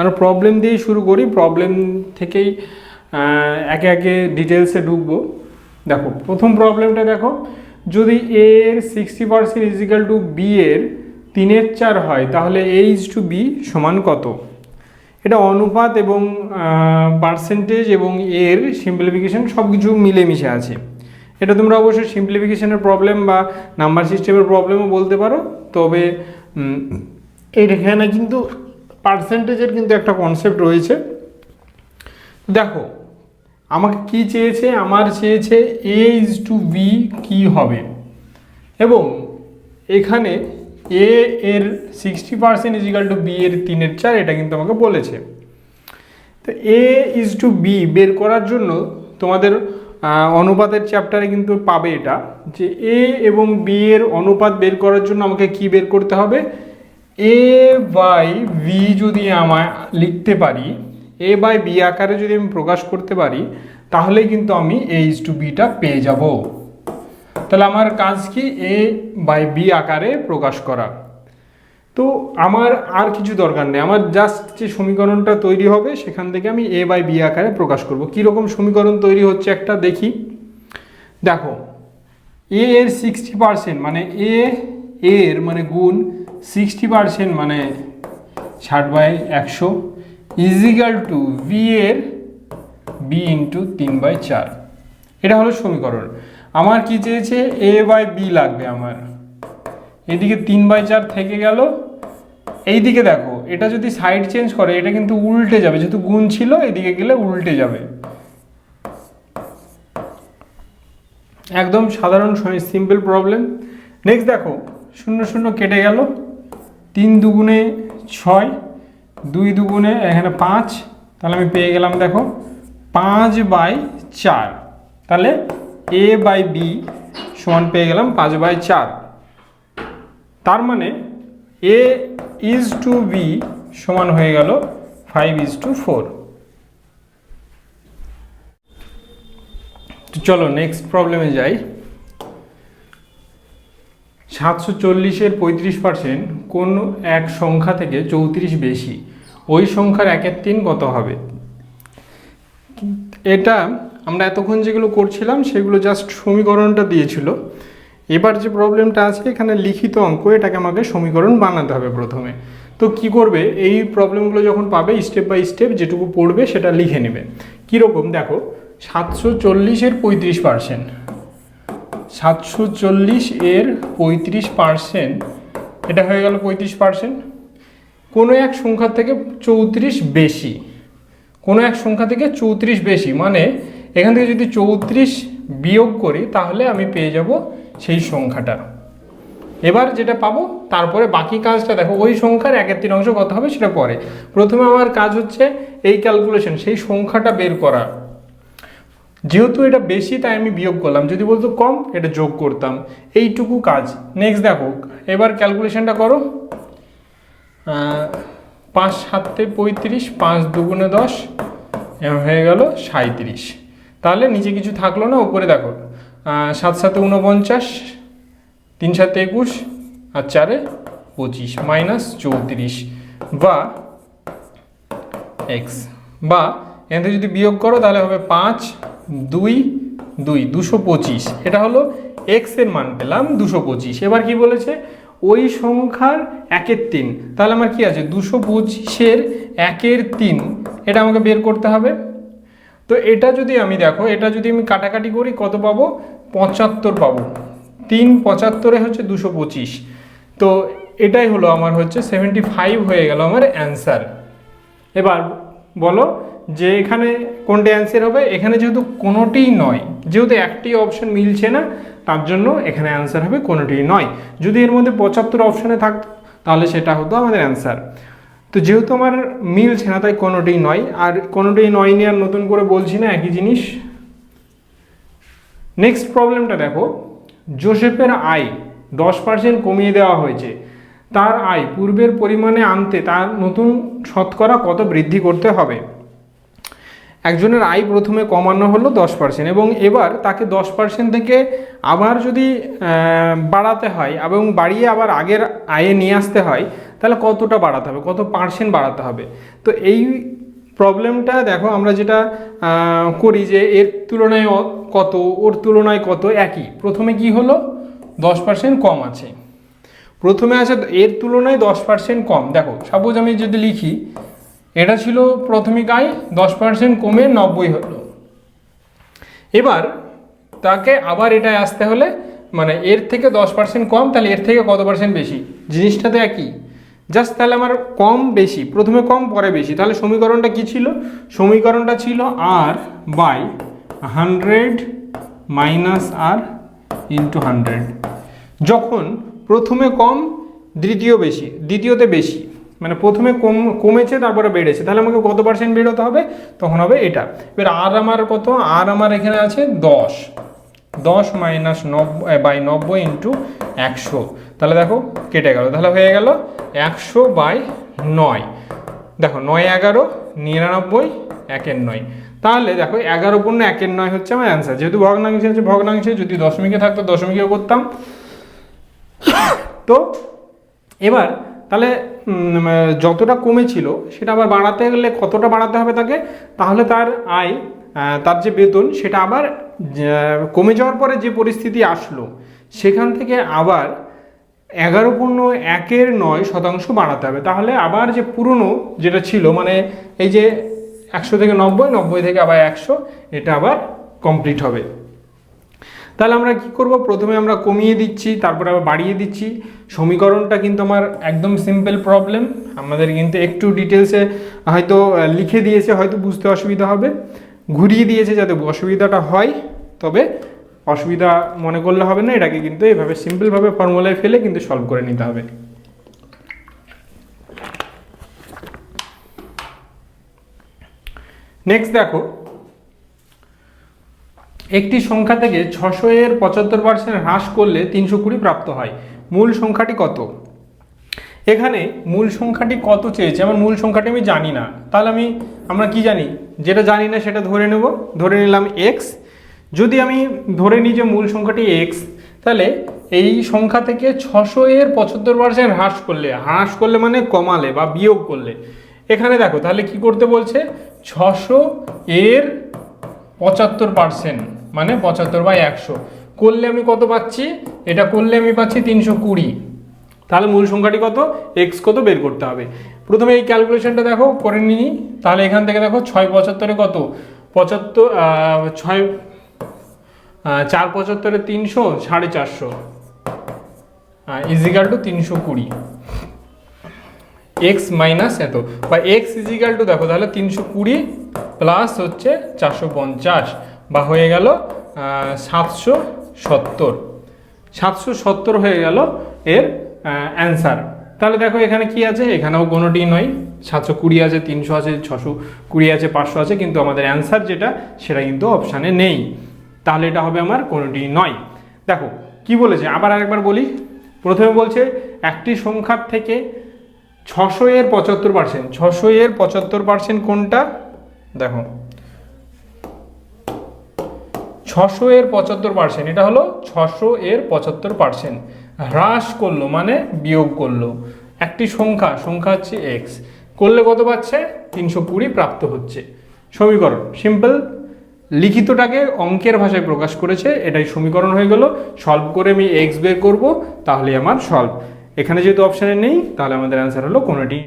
আমরা প্রবলেম দিয়েই শুরু করি প্রবলেম থেকেই একে একে ডিটেলসে ঢুকবো। দেখো, প্রথম প্রবলেমটা দেখো, যদি এ এর sixty percent equal to B এর তিনের চার হয়, তাহলে এ ইজ টু বি সমান কত? এটা অনুপাত এবং পার্সেন্টেজ এবং এর সিম্পলিফিকেশন সব কিছু মিলেমিশে আছে। এটা তোমরা অবশ্যই সিম্পলিফিকেশনের প্রবলেম বা নাম্বার সিস্টেমের প্রবলেমও বলতে পারো, তবে এখানে কিন্তু পার্সেন্টেজের কিন্তু একটা কনসেপ্ট রয়েছে। দেখো, আমাকে কি চেয়েছে? আমার চেয়েছে এ ইজ টু বি কী হবে? এবং এখানে এ এর sixty percent equal to B এর তিনের চার, এটা কিন্তু আমাকে বলেছে। তো এ ইজ টু বি বের করার জন্য তোমাদের অনুপাতের চ্যাপ্টারে কিন্তু পাবে এটা, যে এ এবং বি এর অনুপাত বের করার জন্য আমাকে কি বের করতে হবে? এ বাই বি যদি আমায় লিখতে পারি এ বাই বি আকারে যদি আমি প্রকাশ করতে পারি, তাহলে কিন্তু আমি এ ইজ টু বিটা পেয়ে যাব। তাহলে আমার কাজ কি? এ বাই বি আকারে প্রকাশ করা। তো আমার আর কিছু দরকার নেই। আমার জাস্ট যে সমীকরণটা তৈরি হবে, সেখান থেকে আমি এ বাই বি আকারে প্রকাশ করব। কীরকম সমীকরণ তৈরি হচ্ছে একটা দেখি। দেখো এ এর সিক্সটি পার্সেন্ট মানে এ এর মানে গুণ সিক্সটি পার্সেন্ট মানে ষাট বাই একশো ইজিক্যাল টু বি এর বি ইন্টু তিন বাই চার। এটা হলো সমীকরণ। আমার কি চেয়েছে? এ বাই বি লাগবে আমার। এদিকে তিন বাই চার থেকে গেল। এইদিকে দেখো, এটা যদি সাইড চেঞ্জ করে, এটা কিন্তু উল্টে যাবে। যেহেতু গুণ ছিল, এদিকে গেলে উল্টে যাবে। একদম সাধারণ সিম্পল প্রবলেম নেক্সট দেখো, শূন্য শূন্য কেটে গেল। তিন দুগুণে ছয়, দুই দুগুণে এখানে পাঁচ, তাহলে আমি পেয়ে গেলাম দেখো পাঁচ বাই চার। তাহলে এ বাই বি সমান পেয়ে গেলাম পাঁচ বাই চার। তার মানে এ ইজ টু বি সমান হয়ে গেল ফাইভ ইজ টু ফোর। চলো নেক্সট প্রবলেমে যাই। সাতশো চল্লিশের পঁয়ত্রিশ পার্সেন্ট কোন এক সংখ্যা থেকে চৌত্রিশ বেশি? ওই সংখ্যার একের তিন কত হবে? এটা আমরা এতক্ষণ যেগুলো করছিলাম, সেগুলো জাস্ট সমীকরণটা দিয়েছিল। এবার যে প্রবলেমটা আছে, এখানে লিখিত অঙ্ক, এটাকে আমাকে সমীকরণ বানাতে হবে প্রথমে। তো কি করবে? এই প্রবলেমগুলো যখন পাবে স্টেপ বাই স্টেপ যেটুকু পড়বে, সেটা লিখে নেবে। কীরকম? দেখো, সাতশো চল্লিশের পঁয়ত্রিশ পার্সেন্ট সাতশো চল্লিশ এর পঁয়ত্রিশ পার্সেন্ট এটা হয়ে গেল পঁয়ত্রিশ পার্সেন্ট কোনো এক সংখ্যা থেকে চৌত্রিশ বেশি। কোনো এক সংখ্যা থেকে চৌত্রিশ বেশি। মানে এখান থেকে যদি চৌত্রিশ বিয়োগ করি, তাহলে আমি পেয়ে যাব সেই সংখ্যাটা। এবার যেটা পাবো, তারপরে বাকি কাজটা দেখো, ওই সংখ্যার একের তিন অংশ কত হবে সেটা পরে। প্রথমে আমার কাজ হচ্ছে এই ক্যালকুলেশন সেই সংখ্যাটা বের করা। যেহেতু এটা বেশি, তাই আমি বিয়োগ করলাম। যদি বলতো কম, এটা যোগ করতাম। এইটুকু কাজ। নেক্সট দেখো, এবার ক্যালকুলেশনটা করো। পাঁচ সাতে পঁয়ত্রিশ, পাঁচ দুগুণে দশ হয়ে গেল সাঁত্রিশ তাহলে নিচে কিছু থাকল না, উপরে দেখো। সাত সাতে উনপঞ্চাশ তিন সাতে একুশ, আর চারে পঁচিশ, মাইনাস চৌত্রিশ। বা এক্স বা থেকে যদি বিয়োগ করো, তাহলে হবে পাঁচ দুই দুই, দুশো পঁচিশ। এটা হলো এক্সের মান পেলাম দুশো পঁচিশ। এবার কি বলেছে? ওই সংখ্যার একের তিন। তাহলে আমার কি আছে? দুশো পঁচিশের একের তিন। এটা আমাকে বের করতে হবে। তো এটা যদি আমি দেখো, এটা যদি আমি কাটাকাটি করি, কত পাবো? পঁচাত্তর পাবো। তিন পঁচাত্তরে হচ্ছে দুশো পঁচিশ। তো এটাই হলো আমার হচ্ছে সেভেন্টি ফাইভ হয়ে গেল আমার অ্যান্সার এবার বলো যে এখানে কোনটা অ্যান্সার হবে, এখানে যেহেতু কোনোটিই নয়, যেহেতু একটি অপশন মিলছে না, তার জন্য এখানে অ্যান্সার হবে কোনোটিই নয়। যদি এর মধ্যে পঁচাত্তর অপশানে থাকতো, তাহলে সেটা হতো আমাদের অ্যান্সার তো যেহেতু আমার মিলছে না, তাই কোনোটিই নয়। আর কোনোটিই নয় নিয়ে আর নতুন করে বলছি না, একই জিনিস। নেক্সট প্রবলেমটা দেখো। জোসেফের আয় দশ পার্সেন্ট কমিয়ে দেওয়া হয়েছে। তার আয় পূর্বের পরিমাণে আনতে তার নতুন শতকরা কত বৃদ্ধি করতে হবে? একজনের আয় প্রথমে কমানো হলো দশ পার্সেন্ট এবং এবার তাকে দশ পার্সেন্ট থেকে আবার যদি বাড়াতে হয় এবং বাড়িয়ে আবার আগের আয়ে নিয়ে আসতে হয়, তাহলে কতটা বাড়াতে হবে? কত পার্সেন্ট বাড়াতে হবে? তো এই প্রবলেমটা দেখো আমরা যেটা করি যে এর তুলনায় কত, ওর তুলনায় কত একই। প্রথমে কি হলো? দশ পার্সেন্ট কম আছে। প্রথমে আছে এর তুলনায় দশ পার্সেন্ট কম। দেখো সাপোজ আমি যদি লিখি এটা ছিল প্রথমিক আয়, দশ পার্সেন্ট কমে নব্বই হলো। এবার তাকে আবার এটায় আসতে হলে মানে এর থেকে দশ পার্সেন্ট কম, তাহলে এর থেকে কত পার্সেন্ট বেশি? জিনিসটা তো একই। জাস্ট তাহলে আমার কম বেশি, প্রথমে কম, পরে বেশি। তাহলে সমীকরণটা কি ছিল? সমীকরণটা ছিল R by hundred minus R into hundred যখন প্রথমে কম, দ্বিতীয় বেশি, দ্বিতীয়তে বেশি। মানে প্রথমে কম, কমেছে, তারপরে বেড়েছে। তাহলে আমাকে কত পার্সেন্ট বেরোতে হবে? তখন হবে এটা। এবার আর আমার কত? আর আমার এখানে আছে দশ। দশ মাইনাস নব্বই বাই নব্বই ইন্টু একশো। তাহলে দেখো, কেটে গেল। তাহলে হয়ে গেল একশো বাই নয়। দেখো, নয় এগারো, নিরানব্বই, একের নয়। তাহলে দেখো, এগারো পূর্ণ একের নয় হচ্ছে আমার অ্যান্সার যেহেতু ভগ্নাংশে আছে, ভগ্নাংশে যদি দশমিকে থাকতো, দশমিকেও করতাম। তো এবার, তাহলে যতটা কমেছিল, সেটা আবার বাড়াতে গেলে কতটা বাড়াতে হবে তাকে? তাহলে তার আয় তার যে বেতন, সেটা আবার কমে যাওয়ার পরে যে পরিস্থিতি আসলো, সেখান থেকে আবার এগারো পূর্ণ একের নয় শতাংশ বাড়াতে হবে। তাহলে আবার যে পুরনো যেটা ছিল মানে এই যে একশো থেকে নব্বই নব্বই থেকে আবার একশো, এটা আবার কমপ্লিট হবে। তাহলে আমরা কি করব? প্রথমে আমরা কমিয়ে দিচ্ছি, তারপরে আবার বাড়িয়ে দিচ্ছি। সমীকরণটা কিন্তু আমার একদম সিম্পল প্রবলেম আমাদের কিন্তু একটু ডিটেলসে হয়তো লিখে দিয়েছে, হয়তো বুঝতে অসুবিধা হবে। ঘুরিয়ে দিয়েছে যাতে অসুবিধাটা হয়, তবে অসুবিধা মনে করলে হবে না, এটাকে কিন্তু এভাবে সিম্পলভাবে ফর্মুলায় ফেলে কিন্তু সলভ করে নিতে হবে। নেক্সট দেখো একটি সংখ্যা থেকে ছশো এর পঁচাত্তর পার্সেন্ট হ্রাস করলে তিনশো কুড়ি প্রাপ্ত হয়। মূল সংখ্যাটি কত? এখানে মূল সংখ্যাটি কত চেয়েছে? আমার মূল সংখ্যাটি আমি জানি না। তাহলে আমি, আমরা কি জানি? যেটা জানি না সেটা ধরে নেব। ধরে নিলাম এক্স যদি আমি ধরে নিই যে মূল সংখ্যাটি এক্স তাহলে এই সংখ্যা থেকে ছশো এর পঁচাত্তর পার্সেন্ট হ্রাস করলে হ্রাস করলে মানে কমালে বা বিয়োগ করলে। এখানে দেখো, তাহলে কি করতে বলছে? ছশো এর পঁচাত্তর পার্সেন্ট মানে পঁচাত্তর বাই একশো। করলে আমি কত পাচ্ছি? এটা করলে আমি পাচ্ছি তিনশো কুড়ি। তাহলে মূল সংখ্যাটি কত? এক্স কত বের করতে হবে। প্রথমে এই ক্যালকুলেশনটা দেখো, করে নিই। তাহলে এখান থেকে দেখো, ছয় পঁচাত্তরে কত? পঁচাত্তর ছয় চার পঁচাত্তরে তিনশো, সাড়ে চারশো। ইজিক্যাল টু তিনশো কুড়ি। এক্স মাইনাস এত। বা এক্স ইজিক্যাল টু দেখো, তাহলে তিনশো কুড়ি প্লাস হচ্ছে চারশো পঞ্চাশ বা হয়ে গেল সাতশো সত্তর। সাতশো সত্তর হয়ে গেল এর অ্যান্সার তাহলে দেখো এখানে কি আছে? এখানেও কোনোটি নয়। সাতশো কুড়ি আছে, তিনশো আছে, ছশো কুড়ি আছে, পাঁচশো আছে, কিন্তু আমাদের অ্যান্সার যেটা, সেটা কিন্তু অপশানে নেই। তাহলে এটা হবে আমার কোনোটি নয়। দেখো, কি বলেছে? আবার আরেকবার বলি। প্রথমে বলছে, একটি সংখ্যার থেকে ছশো এর পঁচাত্তর পার্সেন্ট ছশো এর পঁচাত্তর পার্সেন্ট কোনটা? দেখো। ছশো এর পঁচাত্তর পার্সেন্ট এটা হলো ছশো এর পঁচাত্তর পার্সেন্ট হ্রাস করল মানে বিয়োগ করল। একটি সংখ্যা সংখ্যা হচ্ছে এক্স করলে কত পাচ্ছে? তিনশো কুড়ি প্রাপ্ত হচ্ছে। সমীকরণ সিম্পল লিখিতটাকে অঙ্কের ভাষায় প্রকাশ করেছে, এটাই সমীকরণ হয়ে গেল। সলভ করে আমি এক্স বের করব তাহলে আমার সলভ এখানে যেহেতু অপশানে নেই, তাহলে আমাদের অ্যান্সার হলো কোনোটি।